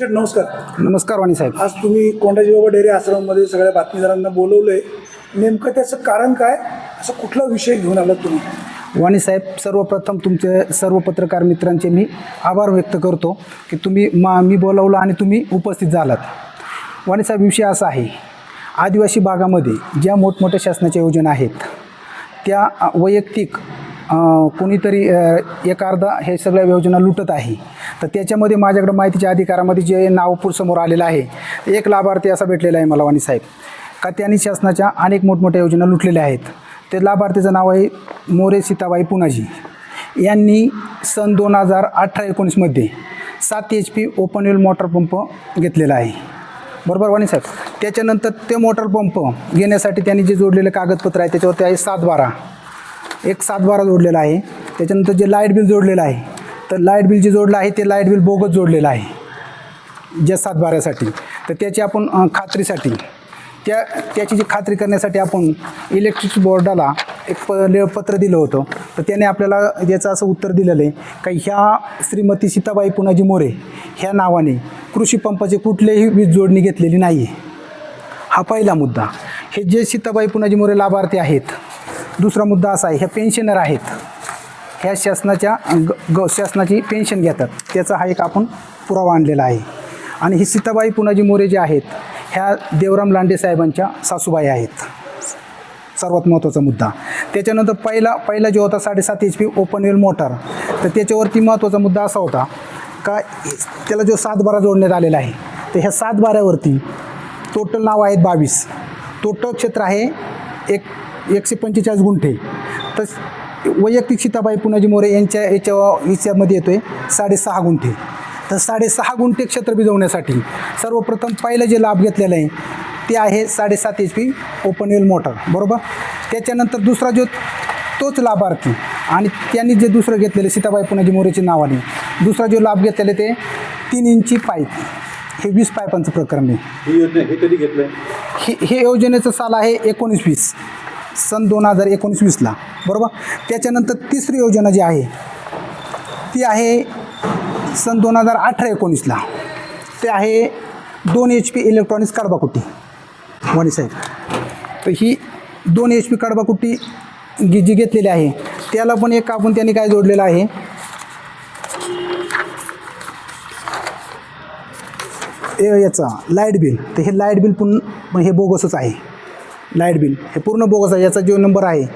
नमस्कार. नमस्कार वाणी साहेब. आज तुम्ही कोंडाजी बाबा डेअरी आश्रममध्ये सगळ्या बातमीदारांना बोलवलंय. नेमकं त्याचं कारण काय? असं कुठला विषय घेऊन आलात तुम्ही? वाणी साहेब सर्वप्रथम तुमचे सर्व पत्रकार मित्रांचे मी आभार व्यक्त करतो की तुम्ही मा मी बोलावलं आणि तुम्ही उपस्थित झालात. वाणी साहेब विषय असा आहे. आदिवासी भागामध्ये ज्या मोठमोठ्या शासनाच्या योजना आहेत त्या वैयक्तिक कुणीतरी एक अर्धा हे सगळ्या योजना लुटत आहे. तर त्याच्यामध्ये माझ्याकडं माहितीच्या अधिकारामध्ये जे नावपूर समोर आलेलं आहे एक लाभार्थी असा भेटलेला आहे मला वाणी साहेब. का त्यांनी शासनाच्या अनेक मोठमोठ्या योजना लुटलेल्या आहेत. ते लाभार्थीचं नाव आहे मोरे सीताबाई पुनाजी. यांनी सन दोन हजार अठरा एकोणीसमध्ये सात H P open well motor pump घेतलेला आहे. बरोबर वाणी साहेब? त्याच्यानंतर ते मोटर पंप घेण्यासाठी त्यांनी जे जोडलेलं कागदपत्र आहे त्याच्यावरती आहे सात बारा. एक सात बारा जोडलेला आहे. त्याच्यानंतर जे लाइट बिल जोडलेलं आहे तर लाइट बिल जे जोडलं आहे ते लाइट बिल बोगस जोडलेलं आहे. ज्या सातबाऱ्यासाठी तर त्याची आपण खात्रीसाठी त्या त्याची जी खात्री करण्यासाठी आपण इलेक्ट्रिक बोर्डाला एक प पत्र दिलं होतं. तर त्याने आपल्याला याचं असं उत्तर दिलेलं आहे का ह्या श्रीमती सीताबाई पुनाजी मोरे ह्या नावाने कृषी पंपाची कुठलीही वीज जोडणी घेतलेली नाही आहे हा पहिला मुद्दा. हे जे सीताबाई पुनाजी मोरे लाभार्थी आहेत दुसरा मुद्दा असा आहे ह्या पेन्शनर आहेत. ह्या शासनाच्या ग ग शासनाची पेन्शन घेतात. त्याचा हा एक आपण पुरावा आणलेला आहे. आणि ही सीताबाई पुनाजी मोरे जे आहेत ह्या देवराम लांडे साहेबांच्या सासूबाई आहेत. सर्वात महत्त्वाचा मुद्दा. त्याच्यानंतर पहिला पहिला जो होता साडेसात H P open well motor तर त्याच्यावरती महत्त्वाचा मुद्दा असा होता का त्याला जो सातबारा जोडण्यात आलेला आहे तर ह्या सातबाऱ्यावरती टोटल नाव आहेत बावीस. टोटल क्षेत्र आहे एक एकशे पंचेचाळीस गुंठे. तर वैयक्तिक सीताबाई पुनाजी मोरे यांच्या याच्या हिच्यामध्ये येतो आहे साडेसहा गुंठे. तर साडेसहा गुंठे क्षेत्र भिजवण्यासाठी सर्वप्रथम पहिलं जे लाभ घेतलेलं आहे ते आहे साडेसात H P open well motor बरोबर? त्याच्यानंतर दुसरा जो तोच लाभार्थी आणि त्यांनी जे दुसरं घेतलेलं सीताबाई पुनाजी मोरेच्या नावाने दुसरा जो लाभ घेतलेला ते तीन इंची पाईप. हे वीस पायपांचं प्रकरण आहे. ही योजना हे कधी घेतलंय? हे हे योजनेचं साल आहे एकोणीस वीस. सन दोन हजार एकोणीस वीसला बरोबर? त्याच्यानंतर तिसरी योजना जी आहे ती आहे सन दोन हजार अठरा एकोणीसला ते आहे दोन एच पी इलेक्ट्रॉनिक्स कडबाकुट्टी वाणी साहेब. तर ही दोन एच पी कडबाकुट्टी जी जी घेतलेली आहे त्याला पण एक आपण त्यांनी काय जोडलेलं आहे? ए- याचा लाइट बिल तर हे लाइट बिल पण हे बोगसच आहे. Light bill. हे पूर्ण बोगस आहे याचा जो नंबर आहे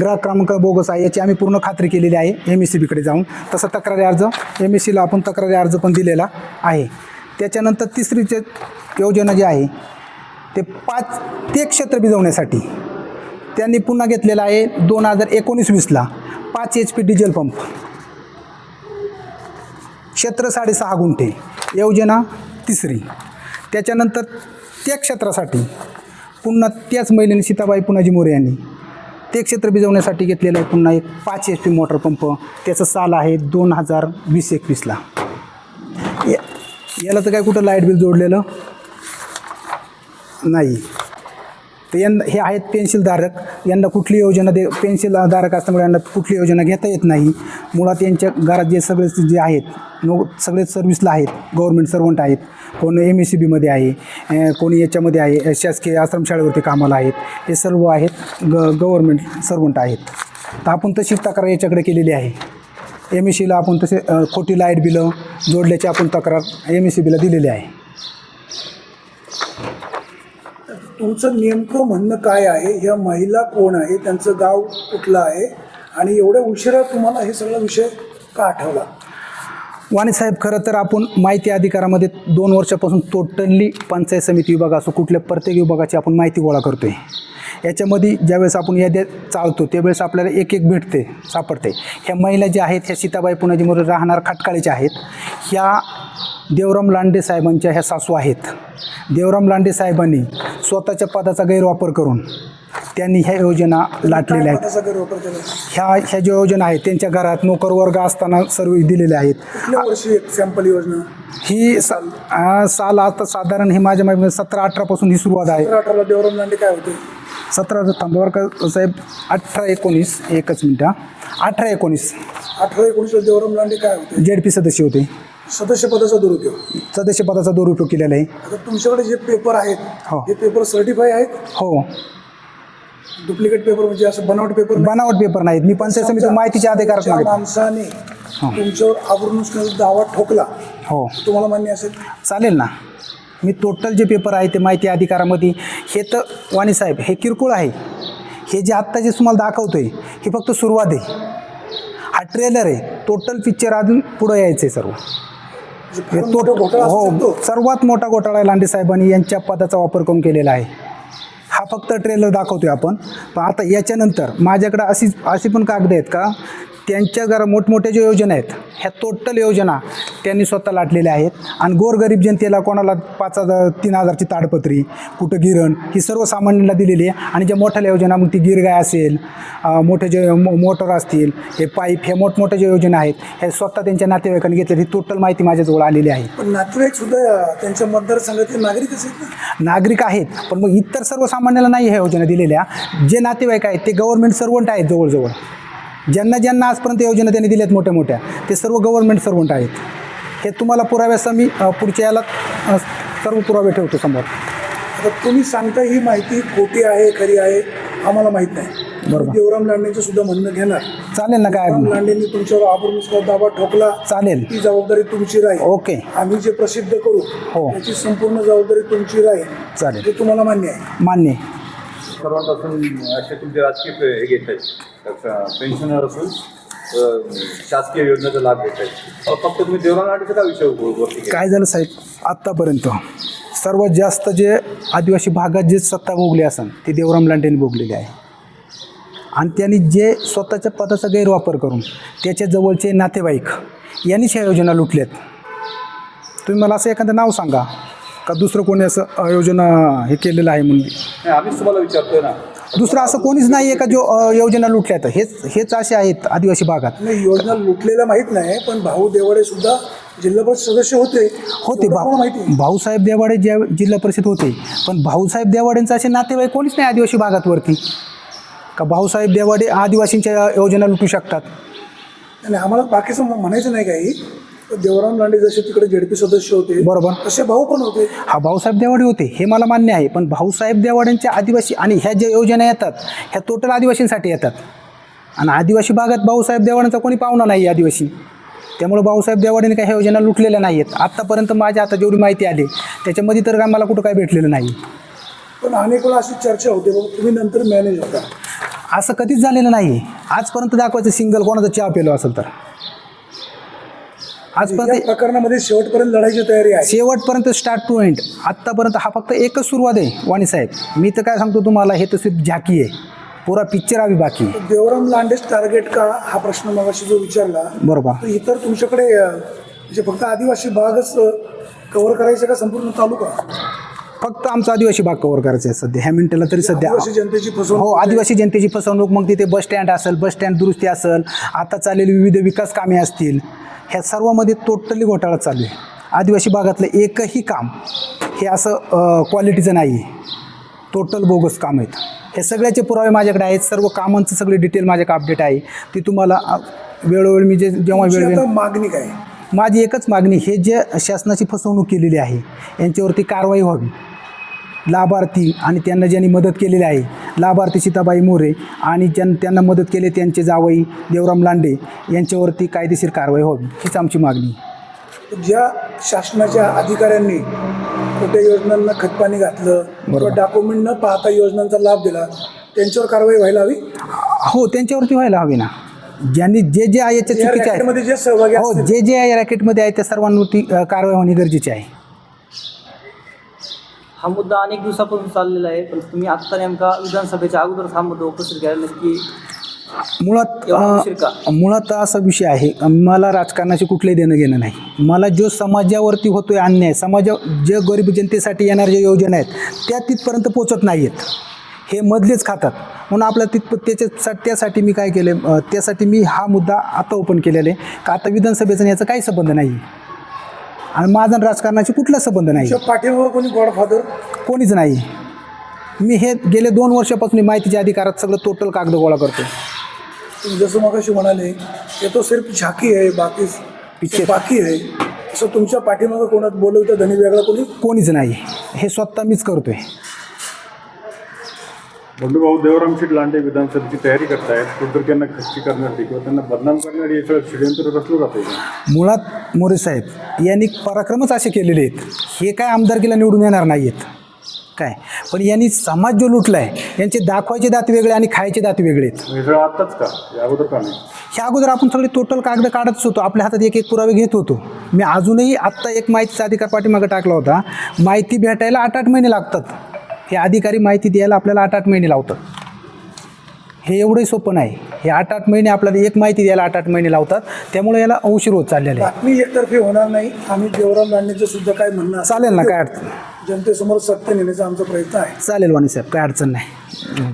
ग्राहक क्रमांक बोगस आहे याची आम्ही पूर्ण खात्री केलेली आहे एम एस सी बीकडे जाऊन. तसा तक्रारी अर्ज एम एस सीला आपण तक्रारी अर्ज पण दिलेला आहे. त्याच्यानंतर तिसरीचे योजना जी आहे ते पाच ते क्षेत्र भिजवण्यासाठी त्यांनी पुन्हा घेतलेला आहे दोन हजार एकोणीस वीसला पाच एच पी डिझेल पंप क्षेत्र साडेसहा गुंठे. योजना तिसरी. त्याच्यानंतर त्या क्षेत्रासाठी पुन्हा त्याच महिलेने सीताबाई पुनाजी मोरे यांनी ते क्षेत्र भिजवण्यासाठी घेतलेलं आहे पुन्हा एक पाच एच पी मोटर पंप. त्याचं साल आहे दोन हजार वीस एकवीसला. या याला तर काय कुठं लाइट बिल जोडलेलं? नाही. तर यांना हे आहेत पेन्सिलधारक. यांना कुठली योजना दे पेन्सिलधारक असल्यामुळे यांना कुठली योजना घेता येत नाही. मुळात यांच्या घरात जे सगळे जे आहेत नो सगळे सर्व्हिसला आहेत. गव्हर्मेंट सर्वंट आहेत. कोण एम एस सी बीमध्ये आहे कोणी याच्यामध्ये आहे शासकीय आश्रमशाळेवरती कामाला आहेत. हे सर्व आहेत ग गव्हर्मेंट सर्वंट आहेत. तर आपण तशीच तक्रार याच्याकडे केलेली आहे. एम एस सीला आपण तसे खोटी लाइट बिलं जोडल्याची आपण तक्रार एम एस सी बीला दिलेली आहे. तुमचं नेमकं म्हणणं काय आहे? ह्या महिला कोण आहे? त्यांचं गाव कुठलं आहे? आणि एवढ्या उशिरा तुम्हाला हे सगळा विषय का आठवला? वाणीसाहेब खरं तर आपण माहिती अधिकारामध्ये दोन वर्षापासून टोटली पंचायत समिती विभाग असो कुठल्या प्रत्येक विभागाची आपण माहिती गोळा करतो आहे याच्यामध्ये ज्यावेळेस आपण याद्या चालतो त्यावेळेस आपल्याला एक एक भेटते सापडते. ह्या महिला ज्या आहेत ह्या सीताबाई पुण्याजीमध्ये राहणार खटकाळीच्या आहेत. ह्या देवराम लांडे साहेबांच्या ह्या सासू आहेत. देवराम लांडे साहेबांनी स्वतःच्या पदाचा गैरवापर करून त्यांनी ह्या योजना लाटलेल्या आहेत. ह्या ह्या ज्या योजना आहेत त्यांच्या घरात नोकर वर्ग असताना सर्व्हिस दिलेल्या आहेत. सॅम्पल योजना? ही सा आ, साल आता साधारण ही माझ्या माहिती सतरा अठरापासून ही सुरुवात आहे. देवराम लांडे काय होते? सतरा थांबावर का साहेब अठरा एकोणीस एकच मिनटं अठरा एकोणीस. अठरा एकोणीसला देवराम लांडे काय होते? जेड पी सदस्य होते. सदस्यपदाचा दुरुपयोग. सदस्यपदाचा दुरुपयोग केलेला आहे. आता तुमच्याकडे जे पेपर आहेत हो. हे पेपर सर्टिफाय आहेत? हो. डुप्लिकेट पेपर म्हणजे असं बनावट पेपर नाही. बनावट पेपर नाहीत. मी पंचायत समिती ज्या मागितलं. माणसाने तुमच्यावर आवरून दावा ठोकला. हो. तुम्हाला मान्य असेल? चालेल ना. मी टोटल जे पेपर आहे ते माहिती अधिकारामध्ये हे तर वाणी साहेब हे किरकोळ आहे. हे जे आत्ता जे तुम्हाला दाखवतोय हे फक्त सुरुवात आहे. हा ट्रेलर आहे. टोटल पिक्चर अजून पुढं यायचं आहे सर्व. हे असू हो. सर्वात मोठा घोटाळा लांडे साहेबांनी यांच्या पदाचा वापर करून केलेला आहे. हा फक्त ट्रेलर दाखवतोय आपण. पण आता याच्यानंतर माझ्याकडे अशी अशी पण कागद आहेत का? त्यांच्या जरा मोठमोठ्या ज्या योजना आहेत ह्या टोटल योजना त्यांनी स्वतः लाटलेल्या आहेत. आणि गोरगरीब जनतेला कोणाला पाच हजार तीन हजारची ताडपत्री कुठं गिरण ही सर्वसामान्यांना दिलेली आहे. आणि ज्या मोठ्या योजना मग ती गिरगाय असेल मोठे जे मोटर असतील हे पाईप हे मोठमोठ्या ज्या योजना आहेत हे स्वतः त्यांच्या नातेवाईकांनी घेतल्या ही टोटल माहिती माझ्याजवळ आलेली आहे. पण नातेवाईक सुद्धा त्यांच्या मतदारसंघातले नागरिकच आहेत ना? नागरिक आहेत पण मग इतर सर्वसामान्याला नाही ह्या योजना दिलेल्या. जे नातेवाईक आहेत ते गव्हर्नमेंट सर्वंट आहेत जवळजवळ. ज्यांना ज्यांना आजपर्यंत योजना त्यांनी दिल्यात मोठ्या मोठ्या ते सर्व गव्हर्नमेंट सर्वंट आहेत. हे तुम्हाला पुराव्यासह मी पुढच्या याला सर्व पुरावे ठेवतो समोर. आता तुम्ही सांगता ही माहिती खोटी आहे खरी आहे आम्हाला माहीत नाही. बरोबर. देवराम लांडेंचं सुद्धा म्हणणं घेणार. चालेल ना काय? देवराम लांडेंनी तुमच्यावर आबरूनुसार दावा ठोकला. चालेल. ती जबाबदारी तुमची राहील. ओके. आम्ही जे प्रसिद्ध करू हो. त्याची संपूर्ण जबाबदारी तुमची राहील. चालेल. हे तुम्हाला मान्य आहे. मान्य सर्वांपासून असे तुमचे राजकीय हे घेत आहेत. पेन्शनर असून शासकीय योजनेचा लाभ घेत आहेत. फक्त तुम्ही देवरानाटीचा का विषय काय झालं साहेब? आत्तापर्यंत सर्वात जास्त जे आदिवासी भागात जे सत्ता भोगली असन ते देवराम लांडेने भोगलेली आहे. आणि त्यांनी जे स्वतःच्या पदाचा गैरवापर करून त्याच्या जवळचे नातेवाईक यांनीच ह्या योजना लुटल्यात. तुम्ही मला असं एखादं नाव सांगा. का दुसरं कोणी असं योजना हे केलेलं आहे म्हणून? नाही आम्हीच तुम्हाला विचारतोय ना. दुसरं असं कोणीच नाही आहे का जो अ, योजना लुटल्यात हेच हेच असे आहेत आदिवासी भागात. नाही योजना लुटलेल्या माहीत नाही पण भाऊ देवाडे सुद्धा जिल्हा परिषद सदस्य होते. होते एवढं मला माहिती? भाऊ भाऊसाहेब देवाडे ज्या जिल्हा परिषद होते पण भाऊसाहेब देवाडेंचं असे नातेवाईक कोणीच नाही आदिवासी भागात वरती का भाऊसाहेब देवाडे आदिवासींच्या योजना लुटू शकतात? आणि आम्हाला बाकीचं म्हणायचं नाही काही. देवराम लांडे जसे तिकडे जेडपी सदस्य होते बरोबर. तसे भाऊ पण होते. हा भाऊसाहेब देवाडे होते हे मला मान्य आहे पण भाऊसाहेब देवाड्यांच्या आदिवासी आणि ह्या ज्या योजना येतात ह्या टोटल आदिवासींसाठी येतात. आणि आदिवासी भागात भाऊसाहेब देवाड्यांचा कोणी पाहुणा नाही आदिवासी. त्यामुळे भाऊसाहेब देवाड्यांनी काही ह्या योजना लुटलेल्या नाही आहेत आत्तापर्यंत माझ्या आता जेवढी माहिती आली त्याच्यामध्ये तर काय मला कुठं काय भेटलेलं नाही. पण अनेक वेळा अशी चर्चा होते बाबा तुम्ही नंतर मॅनेज होता. असं कधीच झालेलं नाही आजपर्यंत दाखवायचं सिंगल कोणाचा चहा पेलो असेल तर. आजपर्यंत प्रकरणामध्ये शेवटपर्यंत लढायची तयारी आहे. शेवटपर्यंत स्टार्ट टू एंड आत्तापर्यंत हा फक्त एकच सुरुवात आहे वाणी साहेब. मी तर काय सांगतो तुम्हाला हे सिर्फ झाकी आहे. पुरा पिक्चर आम्ही बाकी. देवराम लांडेच टार्गेट का? हा प्रश्न मगाशी जो विचारला बरोबर. तर इतर तुमच्याकडे म्हणजे फक्त आदिवासी भागच कव्हर करायचे का संपूर्ण तालुका? फक्त आमचा आदिवासी भाग कव्हर करायचा आहे सध्या. ह्या मिनिटाला तरी सध्या जनतेची हो फसवणूक आदिवासी जनतेची फसवणूक मग तिथे बस स्टँड असेल बस स्टँड दुरुस्ती असेल. आता चाललेली विविध विकास कामे असतील. ह्या सर्वामध्ये टोटली घोटाळा चालू आहे. आदिवासी भागातलं एकही काम हे असं क्वालिटीचं नाही आहे टोटल बोगस काम आहेत. हे सगळ्याचे पुरावे माझ्याकडे आहेत. सर्व कामांचं सगळे डिटेल माझ्याकडे अपडेट आहे. ती तुम्हाला वेळोवेळी मी जे जेव्हा वेळ मागणी काय? माझी एकच मागणी हे जे शासनाची फसवणूक केलेली आहे यांच्यावरती कारवाई व्हावी. लाभार्थी आणि त्यांना ज्यांनी मदत केलेली आहे लाभार्थी सीताबाई मोरे आणि ज्यां त्यांना मदत केली त्यांचे जावई देवराम लांडे यांच्यावरती कायदेशीर कारवाई व्हावी हीच आमची मागणी. ज्या शासनाच्या अधिकाऱ्यांनी कुठे योजनांना खतपाणी घातलं किंवा डॉक्युमेंट न पाहता योजनांचा लाभ दिला त्यांच्यावर कारवाई व्हायला हवी? हो त्यांच्यावरती व्हायला हवी ना. ज्यांनी जे जे आहे याच्या या चुकीचे आहे. हो जे जे आहे रॅकेटमध्ये आहे त्या सर्वांवरती कारवाई होणे गरजेचे आहे. हा मुद्दा अनेक दिवसापासून चाललेला आहे पण तुम्ही आत्ता नेमका विधानसभेच्या अगोदर हा मुद्दा उपस्थित केला नक्की मुळात अ? मुळात असा विषय आहे मला राजकारणाशी कुठलंही देणं घेणं नाही. मला जो समाजावरती होतोय अन्याय समाजा जे गरीब जनतेसाठी येणाऱ्या ज्या योजना आहेत त्या तिथपर्यंत पोचत नाही आहेत हे मधलेच खातात. म्हणून आपल्या तिथप त्याच्या त्यासाठी मी काय केलं त्यासाठी मी हा मुद्दा आता ओपन केलेला आहे. का आता विधानसभेचा आणि याचा काही संबंध नाही आणि माझा आणि राजकारणाशी कुठला संबंध नाही. पाठीमागं कोणी गॉडफादर कोणीच नाही. मी हे गेले दोन वर्षापासून माहितीच्या अधिकारात सगळं टोटल कागद गोळा करतो. तुम्ही जसं मगाशी म्हणाले ये तो सिर्फ झाकी है बाकी पीछे- बाकी है असं तुमच्या पाठीमागं कोणात बोलवतं धनी वेगळा कोणी? कोणीच नाही. हे स्वतः मीच करतोय. बंडूभाऊ देवराम शेठ लांडे विधानसभेची तयारी करतायत. कुठेतरी त्यांना खच्ची करण्यासाठी किंवा त्यांना बदनाम करण्यासाठी सगळं षडयंत्र रचलं जातं मुळात मोरे साहेब यांनी पराक्रमच असे केलेले आहेत. हे काय आमदारकीला निवडून येणार नाही आहेत काय? पण यांनी समाज जो लुटला आहे यांचे दाखवायचे दात वेगळे आणि खायचे दात वेगळे आहेत. हे सगळं आत्ताच का? या अगोदर का नाही? ह्या अगोदर आपण सगळे टोटल कागद काढतच होतो. आपल्या हातात एक एक पुरावे घेत होतो. मी अजूनही आत्ता एक माहितीचा अधिकार पाठीमागं टाकला होता. माहिती भेटायला आठ आठ महिने लागतात. हे अधिकारी माहिती द्यायला आपल्याला आठ आठ महिने लावतात. हे एवढंही सोपं नाही. हे आठ आठ महिने आपल्याला एक माहिती द्यायला आठ आठ महिने लावतात. त्यामुळे याला उशीर होत चाललेला आहे बातमी एकतर्फी होणार नाही. आम्ही देवराम लांडेचं सुद्धा काय म्हणणं चालेल ना काय अडचण जनतेसमोर सत्य नेण्याचा आमचा प्रयत्न आहे. चालेल वाणी साहेब काय अडचण नाही.